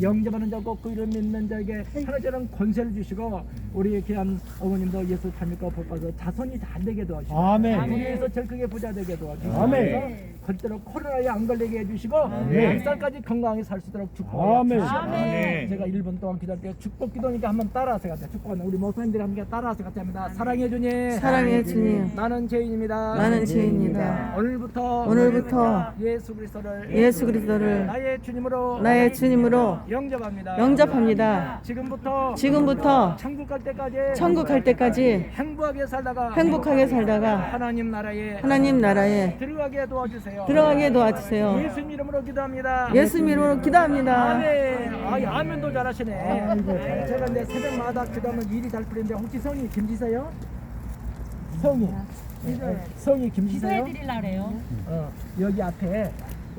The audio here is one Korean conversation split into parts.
영접하는 자고 그 이름 믿는 자에게 하나님처럼 권세를 주시고 우리 귀한 어머님도 예수 닮을까 복받아 자손이 잘 되게 도와주시고 아멘. 우리에서 제일 크게 부자 되게 도와주시고 아멘. 절대로 코로나에 안 걸리게 해주시고 백살까지 건강하게 살 수 있도록 축복해요. 아멘. 아멘. 제가 1분 동안 때 축복 기도니까 한번 따라하세요. 같아요. 축복하는 우리 목사님들이 함께 따라하세요. 같이 합니다. 사랑해 주님. 사랑해 주님. 나는 죄인입니다. 나는 죄인입니다. 오늘부터 오늘부터 예수 그리스도를 예수 그리스도를 나의 주님으로 나의 주님으로 영접합니다. 영접합니다. 지금부터 지금부터 천국 갈 때까지 천국 갈 때까지 행복하게 살다가 행복하게 살다가 하나님 나라에 하나님 나라에 들어가게 도와주세요. 들어가게 도와주세요. 예수 이름으로 기도합니다. 예수 이름으로 기도합니다. 아멘. 아이 아멘도 잘하시네. 제가 이제 새벽마다 기도하면 일이 잘 풀리는데 혹시 성이 김지세요? 성이. 성이 김지세요? 기도해드리려 그래요. 어, 여기 앞에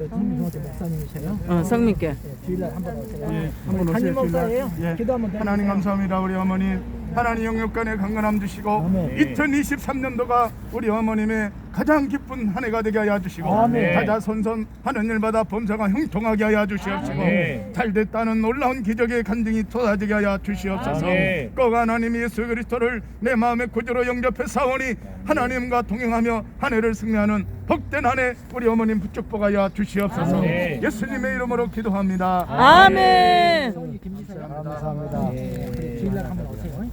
김종호 목사님이세요. 어, 성민께. 예, 주일날 한번 오세요. 예, 한번 담임 오세요, 목사예요. 주일날. 예. 기도하면 돼요. 하나님 감사합니다 우리 어머니 하나님 영육간에 강건함 주시고 아멘. 2023년도가 우리 어머님의 가장 기쁜 한 해가 되게 하여 주시고 아멘. 자자손손 하는 일마다 범사가 형통하게 하여 주시옵시고 아멘. 잘 됐다는 놀라운 기적의 간증이 쏟아지게 하여 주시옵소서 아멘. 꼭 하나님 예수 그리스도를 내 마음의 구주로 영접해 사오니 하나님과 동행하며 한 해를 승리하는 복된 한 해 우리 어머님 축복하여 주시옵소서 아멘. 예수님의 이름으로 기도합니다 아멘. 성이 김지세요. 감사합니다. 예, 주일날 한번 오세요.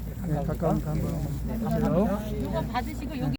가까운 한번 네, 감사합니다. 이거 받으시고 여기